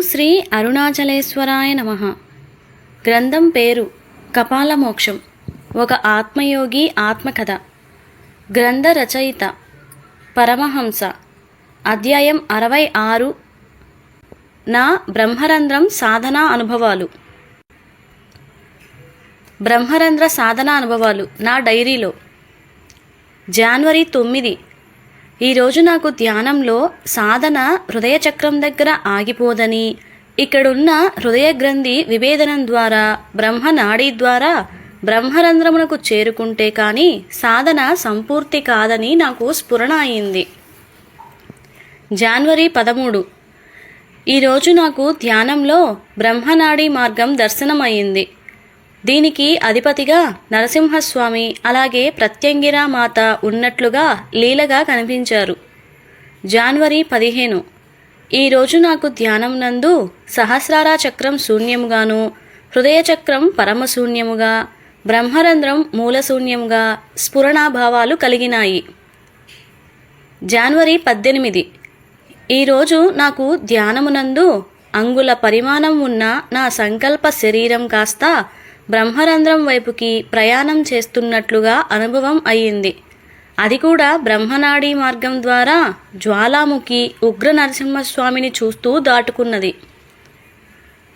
శ్రీ అరుణాచలేశ్వరాయ నమ. గ్రంథం పేరు కపాలమోక్షం. ఒక ఆత్మయోగి ఆత్మకథ. గ్రంథ రచయిత పరమహంస. అధ్యాయం అరవై ఆరు. నా బ్రహ్మరంధ్రం సాధనా అనుభవాలు. బ్రహ్మరంధ్ర సాధనా అనుభవాలు నా డైరీలో. జనవరి తొమ్మిది ఈరోజు నాకు ధ్యానంలో సాధన హృదయ చక్రం దగ్గర ఆగిపోదని. ఇక్కడున్న హృదయ గ్రంథి విభేదనం ద్వారా బ్రహ్మ నాడీ ద్వారా బ్రహ్మరంధ్రమునకు చేరుకుంటే కానీ సాధన సంపూర్తి కాదని నాకు స్ఫురణ అయింది. జనవరి పదమూడు. ఈరోజు నాకు ధ్యానంలో బ్రహ్మనాడీ మార్గం దర్శనమయ్యింది. దీనికి అధిపతిగా నరసింహస్వామి అలాగే ప్రత్యంగిరా మాత ఉన్నట్లుగా లీలగా కనిపించారు. జనవరి పదిహేను. ఈరోజు నాకు ధ్యానం నందు సహస్రార చక్రం శూన్యముగాను హృదయచక్రం పరమశూన్యముగా బ్రహ్మరంధ్రం మూలశూన్యముగా స్ఫురణాభావాలు కలిగినాయి. జనవరి పద్దెనిమిది. ఈరోజు నాకు ధ్యానమునందు అంగుల పరిమాణం ఉన్న నా సంకల్ప శరీరం కాస్త బ్రహ్మరంధ్రం వైపుకి ప్రయాణం చేస్తున్నట్లుగా అనుభవం అయ్యింది. అది కూడా బ్రహ్మనాడీ మార్గం ద్వారా జ్వాలాముఖి ఉగ్ర నరసింహస్వామిని చూస్తూ దాటుకున్నది.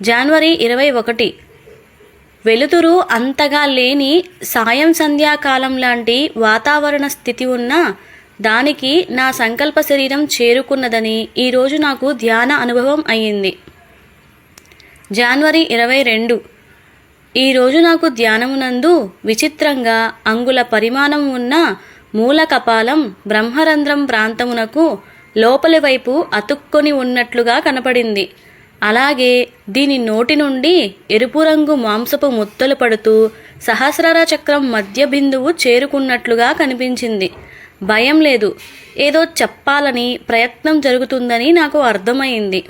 జనవరి ఇరవై ఒకటి. వెలుతురు అంతగా లేని సాయం సంధ్యాకాలం లాంటి వాతావరణ స్థితి ఉన్న దానికి నా సంకల్ప శరీరం చేరుకున్నదని ఈరోజు నాకు ధ్యాన అనుభవం అయ్యింది. జనవరి ఇరవై రెండు. ఈరోజు నాకు ధ్యానమునందు విచిత్రంగా అంగుల పరిమాణం ఉన్న మూల కపాలం బ్రహ్మరంధ్రం ప్రాంతమునకు లోపలి వైపు అతుక్కొని ఉన్నట్లుగా కనపడింది. అలాగే దీని నోటి నుండి ఎరుపు రంగు మాంసపు ముత్తలు పడుతూ సహస్రార చక్రం మధ్య బిందువు చేరుకున్నట్లుగా కనిపించింది. భయం లేదు. ఏదో చెప్పాలని ప్రయత్నం జరుగుతుందని నాకు అర్థమైంది.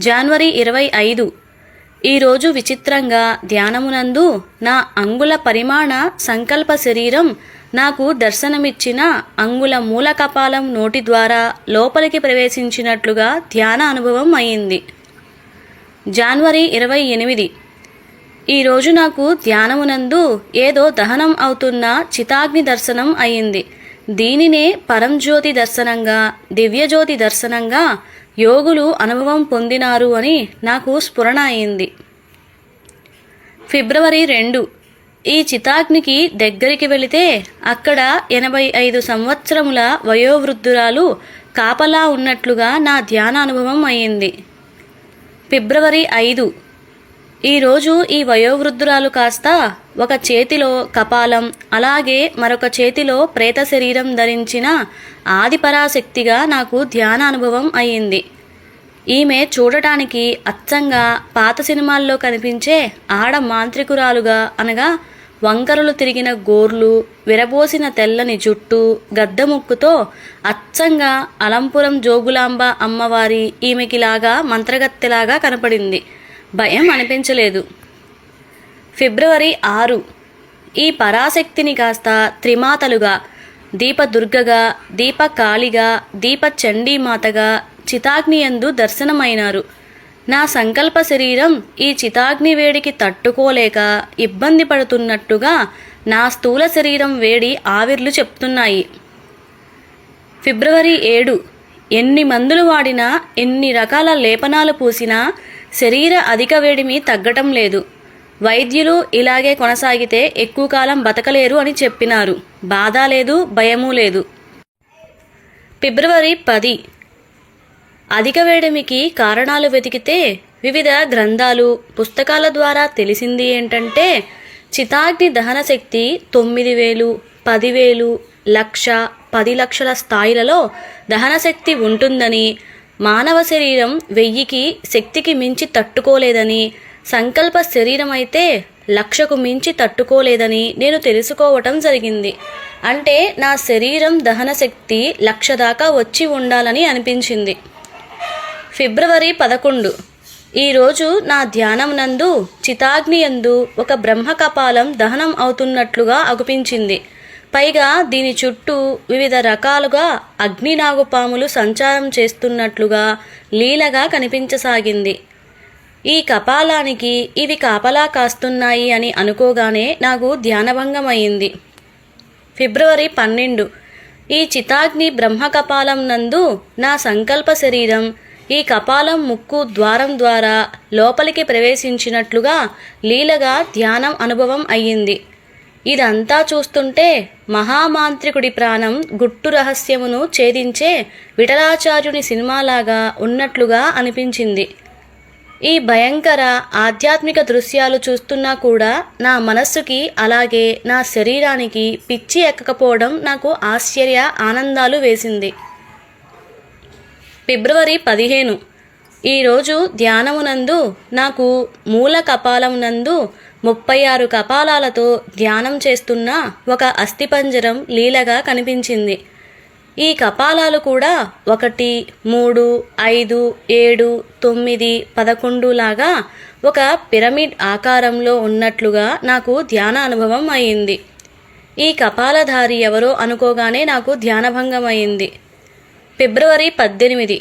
జనవరి ఇరవై ఐదు. ఈరోజు విచిత్రంగా ధ్యానమునందు నా అంగుల పరిమాణ సంకల్ప శరీరం నాకు దర్శనమిచ్చిన అంగుల మూల కపాలం నోటి ద్వారా లోపలికి ప్రవేశించినట్లుగా ధ్యాన అనుభవం అయింది. జనవరి ఇరవై ఎనిమిది. ఈరోజు నాకు ధ్యానమునందు ఏదో దహనం అవుతున్న చితాగ్ని దర్శనం అయింది. దీనినే పరంజ్యోతి దర్శనంగా దివ్యజ్యోతి దర్శనంగా యోగులు అనుభవం పొందినారు అని నాకు స్ఫురణ అయింది. ఫిబ్రవరి రెండు. ఈ చితాగ్నికి దగ్గరికి వెళితే అక్కడ ఎనభై ఐదు సంవత్సరముల వయోవృద్ధురాలు కాపలా ఉన్నట్లుగా నా ధ్యాన అనుభవం అయింది. ఫిబ్రవరి ఐదు. ఈరోజు ఈ వయోవృద్ధురాలు కాస్త ఒక చేతిలో కపాలం అలాగే మరొక చేతిలో ప్రేత శరీరం ధరించిన ఆదిపరాశక్తిగా నాకు ధ్యాన అనుభవం అయ్యింది. ఈమె చూడటానికి అచ్చంగా పాత సినిమాల్లో కనిపించే ఆడ మాంత్రికురాలుగా అనగా వంకరలు తిరిగిన గోర్లు విరబోసిన తెల్లని జుట్టు గద్దముక్కుతో అచ్చంగా అలంపురం జోగులాంబ అమ్మవారి ఈమెకిలాగా మంత్రగత్తెలాగా కనపడింది. భయం అనిపించలేదు. ఫిబ్రవరి ఆరు. ఈ పరాశక్తిని కాస్త త్రిమాతలుగా దీపదుర్గగా దీపకాళిగా దీప చండీమాతగా చితాగ్నియందు దర్శనమైనారు. నా సంకల్ప శరీరం ఈ చితాగ్ని వేడికి తట్టుకోలేక ఇబ్బంది పడుతున్నట్టుగా నా స్థూల శరీరం వేడి ఆవిర్లు చెప్తున్నాయి. ఫిబ్రవరి ఏడు. ఎన్ని మందులు వాడినా ఎన్ని రకాల లేపనాలు పూసినా శరీర అధిక వేడిమి తగ్గటం లేదు. వైద్యులు ఇలాగే కొనసాగితే ఎక్కువ కాలం బతకలేరు అని చెప్పినారు. బాధ లేదు భయమూ లేదు. ఫిబ్రవరి పది. అధిక వేడిమికి కారణాలు వెతికితే వివిధ గ్రంథాలు పుస్తకాల ద్వారా తెలిసింది ఏంటంటే చితాగ్ని దహన శక్తి తొమ్మిది వేలు పదివేలు లక్ష పది లక్షల స్థాయిలలో దహన శక్తి ఉంటుందని మానవ శరీరం వెయ్యికి శక్తికి మించి తట్టుకోలేదని సంకల్ప శరీరం అయితే లక్షకు మించి తట్టుకోలేదని నేను తెలుసుకోవటం జరిగింది. అంటే నా శరీరం దహన శక్తి లక్ష దాకా వచ్చి ఉండాలని అనిపించింది. ఫిబ్రవరి పదకొండు. ఈరోజు నా ధ్యానం నందు చితాగ్ని యందు ఒక బ్రహ్మ కపాలం దహనం అవుతున్నట్లుగా అగుపించింది. పైగా దీని చుట్టూ వివిధ రకాలుగా అగ్నినాగుపాములు సంచారం చేస్తున్నట్లుగా లీలగా కనిపించసాగింది. ఈ కపాలానికి ఇవి కాపలా కాస్తున్నాయి అని అనుకోగానే నాకు ధ్యానభంగమైంది అయింది ఫిబ్రవరి పన్నెండు. ఈ చితాగ్ని బ్రహ్మకపాలం నందు నా సంకల్ప శరీరం ఈ కపాలం ముక్కు ద్వారం ద్వారా లోపలికి ప్రవేశించినట్లుగా లీలగా ధ్యానం అనుభవం అయ్యింది. ఇదంతా చూస్తుంటే మహామాంత్రికుడి ప్రాణం గుట్టు రహస్యమును ఛేదించే విఠలాచార్యుని సినిమాలాగా ఉన్నట్లుగా అనిపించింది. ఈ భయంకర ఆధ్యాత్మిక దృశ్యాలు చూస్తున్నా కూడా నా మనస్సుకి అలాగే నా శరీరానికి పిచ్చి ఎక్కకపోవడం నాకు ఆశ్చర్య ఆనందాలు వేసింది. ఫిబ్రవరి పదిహేను. ఈరోజు ధ్యానమునందు నాకు మూల కపాలం నందు ముప్పై ఆరు కపాలాలతో ధ్యానం చేస్తున్న ఒక అస్థిపంజరం లీలగా కనిపించింది. ఈ కపాలాలు కూడా ఒకటి మూడు ఐదు ఏడు తొమ్మిది పదకొండు లాగా ఒక పిరమిడ్ ఆకారంలో ఉన్నట్లుగా నాకు ధ్యాన అనుభవం అయింది. ఈ కపాలధారి ఎవరో అనుకోగానే నాకు ధ్యానభంగం అయింది ఫిబ్రవరి పద్దెనిమిది.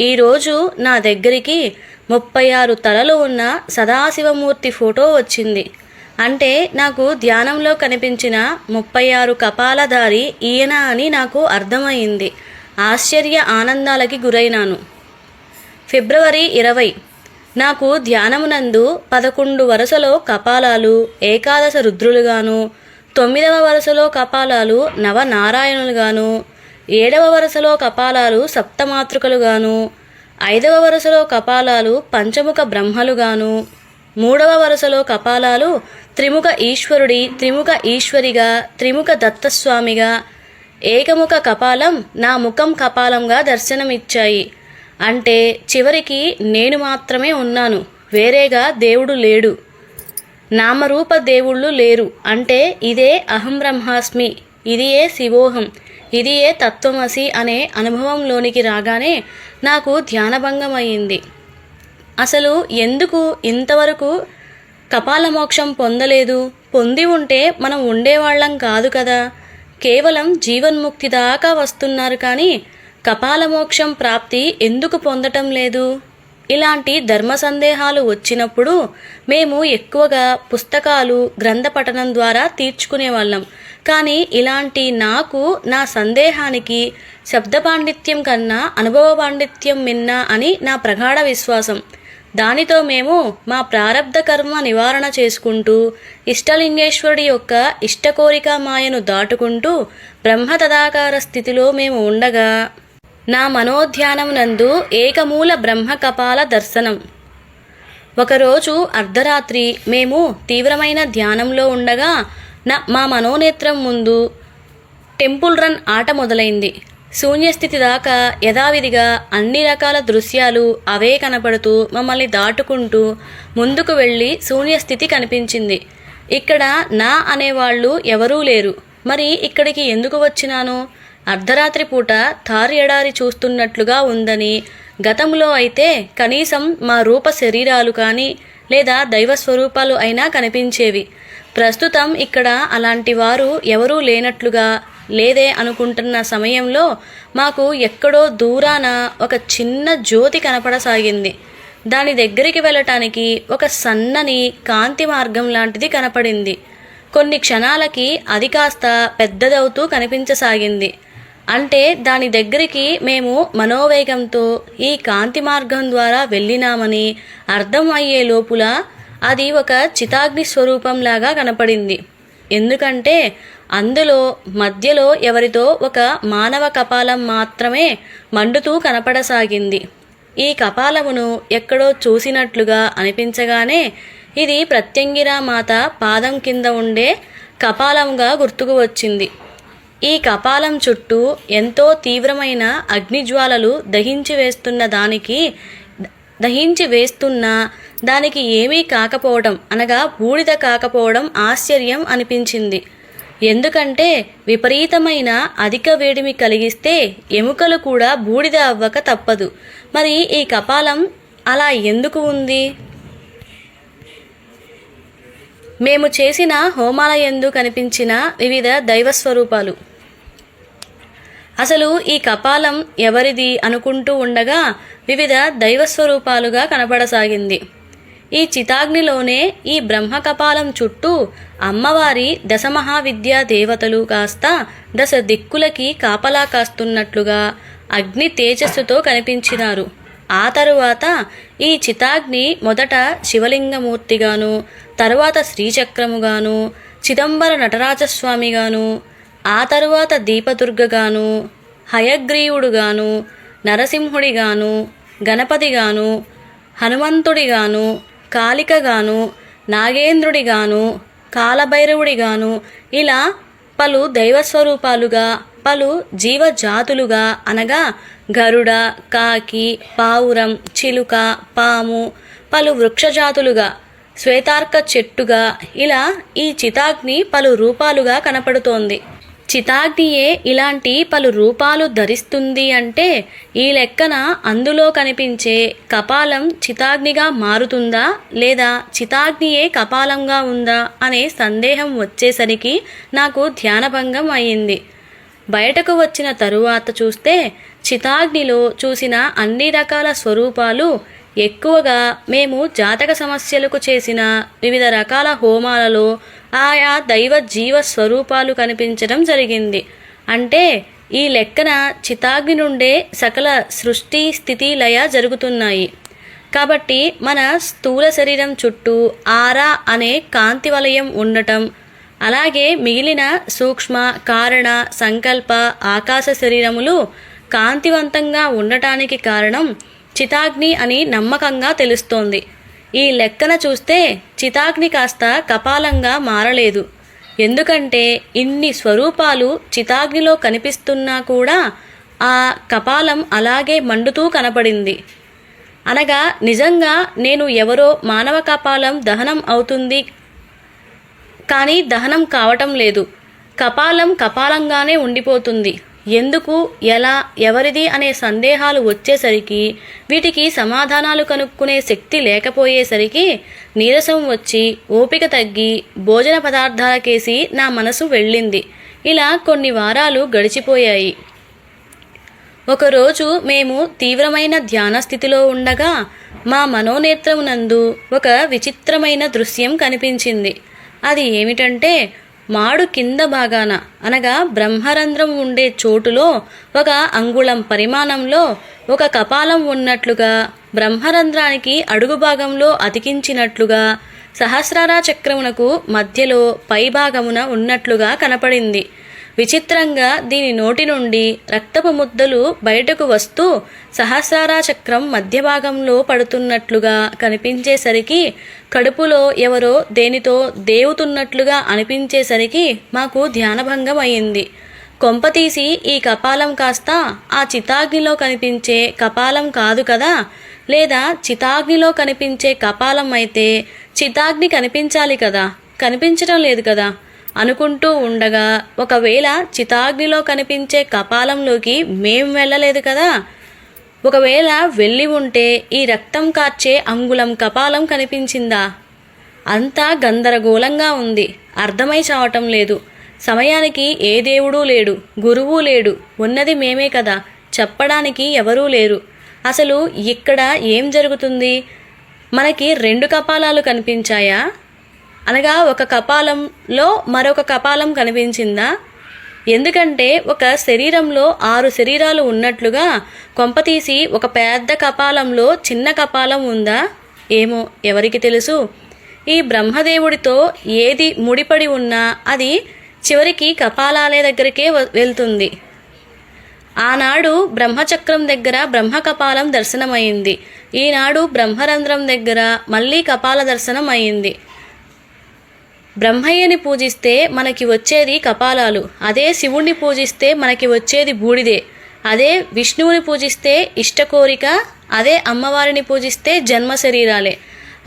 ఈరోజు నా దగ్గరికి ముప్పై ఆరు తలలు ఉన్న సదాశివమూర్తి ఫోటో వచ్చింది. అంటే నాకు ధ్యానంలో కనిపించిన ముప్పై ఆరు కపాలధారి ఈయన అని నాకు అర్థమైంది. ఆశ్చర్య ఆనందాలకి గురైనాను. ఫిబ్రవరి ఇరవై. నాకు ధ్యానమునందు పదకొండు వరుసలో కపాలాలు ఏకాదశ రుద్రులుగాను తొమ్మిదవ వరుసలో కపాలాలు నవనారాయణులుగాను ఏడవ వరుసలో కపాలాలు సప్తమాతృకలుగాను ఐదవ వరుసలో కపాలాలు పంచముఖ బ్రహ్మలుగాను మూడవ వరుసలో కపాలాలు త్రిముఖ ఈశ్వరుడి త్రిముఖ ఈశ్వరిగా త్రిముఖ దత్తస్వామిగా ఏకముఖ కపాలం నా ముఖం కపాలంగా దర్శనమిచ్చాయి. అంటే చివరికి నేను మాత్రమే ఉన్నాను వేరేగా దేవుడు లేడు. నామరూప దేవుళ్ళు లేరు అంటే ఇదే అహం బ్రహ్మాస్మి ఇదియే శివోహం. ఇది ఏ తత్వమసి అనే అనుభవంలోనికి రాగానే నాకు ధ్యానభంగం అయింది అసలు ఎందుకు ఇంతవరకు కపాల మోక్షం పొందలేదు? పొంది ఉంటే మనం ఉండేవాళ్ళం కాదు కదా. కేవలం జీవన్ముక్తి దాకా వస్తున్నారు కానీ కపాల మోక్షం ప్రాప్తి ఎందుకు పొందటం లేదు? ఇలాంటి ధర్మ సందేహాలు వచ్చినప్పుడు మేము ఎక్కువగా పుస్తకాలు గ్రంథ పఠనం ద్వారా తీర్చుకునేవాళ్ళం. కానీ ఇలాంటి నాకు నా సందేహానికి శబ్ద పాండిత్యం కన్నా అనుభవ పాండిత్యం మిన్నా అని నా ప్రగాఢ విశ్వాసం. దానితో మేము మా ప్రారబ్ధ కర్మ నివారణ చేసుకుంటూ ఇష్టలింగేశ్వరుడి యొక్క ఇష్టకోరిక మాయను దాటుకుంటూ బ్రహ్మ తదాకార స్థితిలో మేము ఉండగా నా మనోధ్యానం నందు ఏకమూల బ్రహ్మ కపాల దర్శనం. ఒకరోజు అర్ధరాత్రి మేము తీవ్రమైన ధ్యానంలో ఉండగా నా మా మనోనేత్రం ముందు టెంపుల్ రన్ ఆట మొదలైంది. శూన్యస్థితి దాకా యథావిధిగా అన్ని రకాల దృశ్యాలు అవే కనపడుతూ మమ్మల్ని దాటుకుంటూ ముందుకు వెళ్ళి శూన్యస్థితి కనిపించింది. ఇక్కడ నా అనేవాళ్ళు ఎవరూ లేరు. మరి ఇక్కడికి ఎందుకు వచ్చినాను? అర్ధరాత్రి పూట థార్ ఎడారి చూస్తున్నట్లుగా ఉందని గతంలో అయితే కనీసం మా రూప శరీరాలు కానీ లేదా దైవ స్వరూపాలు అయినా కనిపించేవి. ప్రస్తుతం ఇక్కడ అలాంటి వారు ఎవరూ లేనట్లుగా లేదే అనుకుంటున్న సమయంలో మాకు ఎక్కడో దూరాన ఒక చిన్న జ్యోతి కనపడసాగింది. దాని దగ్గరికి వెళ్ళటానికి ఒక సన్నని కాంతి మార్గం లాంటిది కనపడింది. కొన్ని క్షణాలకి అది కాస్త పెద్దదవుతూ కనిపించసాగింది. అంటే దాని దగ్గరికి మేము మనోవేగంతో ఈ కాంతి మార్గం ద్వారా వెళ్ళినామని అర్థం అయ్యే లోపుల అది ఒక చితాగ్ని స్వరూపంలాగా కనపడింది. ఎందుకంటే అందులో మధ్యలో ఎవరితో ఒక మానవ కపాలం మాత్రమే మండుతూ కనపడసాగింది. ఈ కపాలమును ఎక్కడో చూసినట్లుగా అనిపించగానే ఇది ప్రత్యంగిరా మాత పాదం కింద ఉండే కపాలంగా గుర్తుకు వచ్చింది. ఈ కపాలం చుట్టూ ఎంతో తీవ్రమైన అగ్నిజ్వాలలు దహించి వేస్తున్న దానికి దహించి వేస్తున్న దానికి ఏమీ కాకపోవడం అనగా బూడిద కాకపోవడం ఆశ్చర్యం అనిపించింది. ఎందుకంటే విపరీతమైన అధిక వేడిమి కలిగిస్తే ఎముకలు కూడా బూడిద అవ్వక తప్పదు. మరి ఈ కపాలం అలా ఎందుకు ఉంది? మేము చేసిన హోమాలయందు కనిపించిన వివిధ దైవస్వరూపాలు. అసలు ఈ కపాలం ఎవరిది అనుకుంటూ ఉండగా వివిధ దైవస్వరూపాలుగా కనపడసాగింది. ఈ చితాగ్నిలోనే ఈ బ్రహ్మ కపాలం చుట్టూ అమ్మవారి దశమహావిద్యా దేవతలు కాస్త దశ దిక్కులకి కాపలా కాస్తున్నట్లుగా అగ్ని తేజస్సుతో కనిపించినారు. ఆ తరువాత ఈ చితాగ్ని మొదట శివలింగమూర్తిగాను తరువాత శ్రీచక్రముగాను చిదంబర నటరాజస్వామిగాను ఆ తరువాత దీపదుర్గగాను హయగ్రీవుడుగాను నరసింహుడిగాను గణపతిగాను హనుమంతుడిగాను కాళికగాను నాగేంద్రుడిగాను కాలభైరవుడిగాను ఇలా పలు దైవస్వరూపాలుగా పలు జీవజాతులుగా అనగా గరుడ కాకి పావురం చిలుక పాము పలు వృక్షజాతులుగా శ్వేతార్క చెట్టుగా. ఇలా ఈ చితాగ్ని పలు రూపాలుగా కనపడుతోంది. చితాగ్నియే ఇలాంటి పలు రూపాలు ధరిస్తుంది అంటే ఈ లెక్కన అందులో కనిపించే కపాలం చితాగ్నిగా మారుతుందా లేదా చితాగ్నియే కపాలంగా ఉందా అనే సందేహం వచ్చేసరికి నాకు ధ్యానభంగం అయింది బయటకు వచ్చిన తరువాత చూస్తే చితాగ్నిలో చూసిన అన్ని రకాల స్వరూపాలు ఎక్కువగా మేము జాతక సమస్యలకు చేసిన వివిధ రకాల హోమాలలో ఆయా దైవ జీవ స్వరూపాలు కనిపించడం జరిగింది. అంటే ఈ లెక్కన చితాగ్ని నుండే సకల సృష్టి స్థితి లయ జరుగుతున్నాయి. కాబట్టి మన స్థూల శరీరం చుట్టూ ఆరా అనే కాంతి వలయం ఉండటం అలాగే మిగిలిన సూక్ష్మ కారణ సంకల్ప ఆకాశ శరీరములు కాంతివంతంగా ఉండటానికి కారణం చితాగ్ని అని నమ్మకంగా తెలుస్తోంది. ఈ లెక్కన చూస్తే చితాగ్ని కాస్త కపాలంగా మారలేదు. ఎందుకంటే ఇన్ని స్వరూపాలు చితాగ్నిలో కనిపిస్తున్నా కూడా ఆ కపాలం అలాగే మండుతూ కనపడింది. అనగా నిజంగా నేను ఎవరో మానవ కపాలం దహనం అవుతుంది కానీ దహనం కావటం లేదు. కపాలం కపాలంగానే ఉండిపోతుంది. ఎందుకు ఎలా ఎవరిది అనే సందేహాలు వచ్చేసరికి వీటికి సమాధానాలు కనుక్కునే శక్తి లేకపోయేసరికి నీరసం వచ్చి ఓపిక తగ్గి భోజన పదార్థాలకేసి నా మనసు వెళ్ళింది. ఇలా కొన్ని వారాలు గడిచిపోయాయి. ఒకరోజు మేము తీవ్రమైన ధ్యాన స్థితిలో ఉండగా మా మనోనేత్రమునందు ఒక విచిత్రమైన దృశ్యం కనిపించింది. అది ఏమిటంటే మాడు కింద భాగాన అనగా బ్రహ్మరంధ్రం ఉండే చోటులో ఒక అంగుళం పరిమాణంలో ఒక కపాలం ఉన్నట్లుగా బ్రహ్మరంధ్రానికి అడుగు భాగంలో అతికించినట్లుగా సహస్రార చక్రమునకు మధ్యలో పైభాగమున ఉన్నట్లుగా కనపడింది. విచిత్రంగా దీని నోటి నుండి రక్తపు ముద్దలు బయటకు వస్తూ సహస్రారా చక్రం మధ్య భాగంలో పడుతున్నట్లుగా కనిపించేసరికి కడుపులో ఎవరో దేనితో దేవుతున్నట్లుగా అనిపించేసరికి మాకు ధ్యానభంగం అయింది కొంపతీసి ఈ కపాలం కాస్త ఆ చితాగ్నిలో కనిపించే కపాలం కాదు కదా? లేదా చితాగ్నిలో కనిపించే కపాలం అయితే చితాగ్ని కనిపించాలి కదా? కనిపించడం లేదు కదా? అనుకుంటూ ఉండగా ఒకవేళ చితాగ్నిలో కనిపించే కపాలంలోకి మేం వెళ్ళలేదు కదా? ఒకవేళ వెళ్ళి ఉంటే ఈ రక్తం కార్చే అంగుళం కపాలం కనిపించిందా? అంతా గందరగోళంగా ఉంది. అర్థమై చావటం లేదు. సమయానికి ఏ దేవుడూ లేడు గురువు లేడు. ఉన్నది మేమే కదా. చెప్పడానికి ఎవరూ లేరు. అసలు ఇక్కడ ఏం జరుగుతుంది? మనకి రెండు కపాలాలు కనిపించాయా? అనగా ఒక కపాలంలో మరొక కపాలం కనిపించిందా? ఎందుకంటే ఒక శరీరంలో ఆరు శరీరాలు ఉన్నట్లుగా కొంపతీసి ఒక పెద్ద కపాలంలో చిన్న కపాలం ఉందా? ఏమో ఎవరికి తెలుసు. ఈ బ్రహ్మదేవుడితో ఏది ముడిపడి ఉన్నా అది చివరికి కపాలాలే దగ్గరికే వెళ్తుంది. ఆనాడు బ్రహ్మచక్రం దగ్గర బ్రహ్మ కపాలం దర్శనమైంది. ఈనాడు బ్రహ్మరంధ్రం దగ్గర మళ్ళీ కపాల దర్శనం అయింది బ్రహ్మయ్యని పూజిస్తే మనకి వచ్చేది కపాలాలు. అదే శివుణ్ణి పూజిస్తే మనకి వచ్చేది బూడిదే. అదే విష్ణువుని పూజిస్తే ఇష్ట కోరిక అదే అమ్మవారిని పూజిస్తే జన్మ శరీరాలే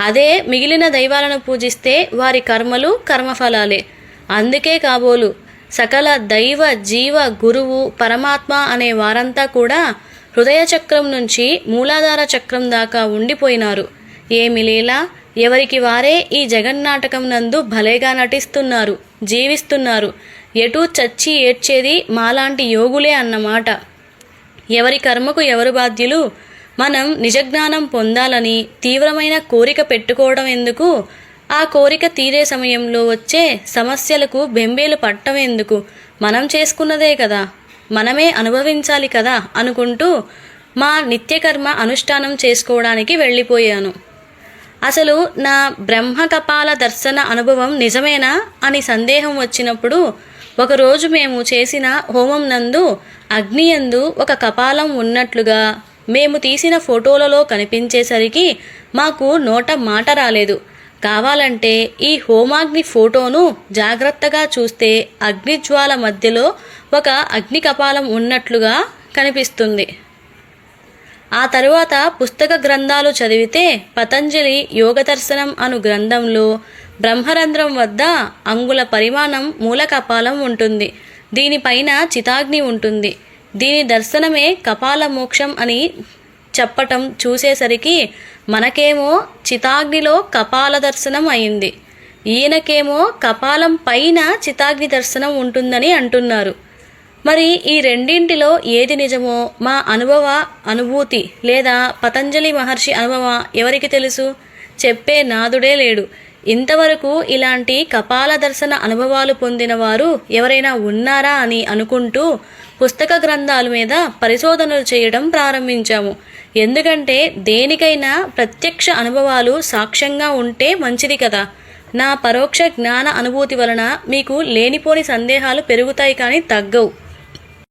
అదే మిగిలిన దైవాలను పూజిస్తే వారి కర్మలు కర్మఫలాలే. అందుకే కాబోలు సకల దైవ జీవ గురువు పరమాత్మ అనే వారంతా కూడా హృదయ చక్రం నుంచి మూలాధార చక్రం దాకా ఉండిపోయినారు. ఏమి లేలా? ఎవరికి వారే ఈ జగన్నాటకం నందు భలేగా నటిస్తున్నారు జీవిస్తున్నారు. ఎటూ చచ్చి ఏడ్చేది మాలాంటి యోగులే అన్నమాట. ఎవరి కర్మకు ఎవరు బాధ్యులు? మనం నిజజ్ఞానం పొందాలని తీవ్రమైన కోరిక పెట్టుకోవడం ఎందుకు? ఆ కోరిక తీరే సమయంలో వచ్చే సమస్యలకు బెంబేలు పట్టం ఎందుకు? మనం చేసుకున్నదే కదా మనమే అనుభవించాలి కదా అనుకుంటూ మా నిత్యకర్మ అనుష్ఠానం చేసుకోవడానికి వెళ్ళిపోయాను. అసలు నా బ్రహ్మ కపాల దర్శన అనుభవం నిజమేనా అని సందేహం వచ్చినప్పుడు ఒకరోజు మేము చేసిన హోమం నందు అగ్నియందు ఒక కపాలం ఉన్నట్లుగా మేము తీసిన ఫోటోలలో కనిపించేసరికి మాకు నోట మాట రాలేదు. కావాలంటే ఈ హోమాగ్ని ఫోటోను జాగ్రత్తగా చూస్తే అగ్నిజ్వాల మధ్యలో ఒక అగ్ని కపాలం ఉన్నట్లుగా కనిపిస్తుంది. ఆ తరువాత పుస్తక గ్రంథాలు చదివితే పతంజలి యోగ దర్శనం అను గ్రంథంలో బ్రహ్మరంధ్రం వద్ద అంగుళ పరిమాణం మూల కపాలం ఉంటుంది దీనిపైన చితాగ్ని ఉంటుంది. దీని దర్శనమే కపాల మోక్షం అని చెప్పటం చూసేసరికి మనకేమో చితాగ్నిలో కపాల దర్శనం అయింది. ఈయనకేమో కపాలం పైన చితాగ్ని దర్శనం ఉంటుందని అంటున్నారు. మరి ఈ రెండింటిలో ఏది నిజమో మా అనుభవ అనుభూతి లేదా పతంజలి మహర్షి అనుభవ ఎవరికి తెలుసు? చెప్పే నాదుడే లేడు. ఇంతవరకు ఇలాంటి కపాల దర్శన అనుభవాలు పొందిన వారు ఎవరైనా ఉన్నారా అని అనుకుంటూ పుస్తక గ్రంథాల మీద పరిశోధనలు చేయడం ప్రారంభించాము. ఎందుకంటే దేనికైనా ప్రత్యక్ష అనుభవాలు సాక్ష్యంగా ఉంటే మంచిది కదా. నా పరోక్ష జ్ఞాన అనుభూతి వలన మీకు లేనిపోని సందేహాలు పెరుగుతాయి కానీ తగ్గవు.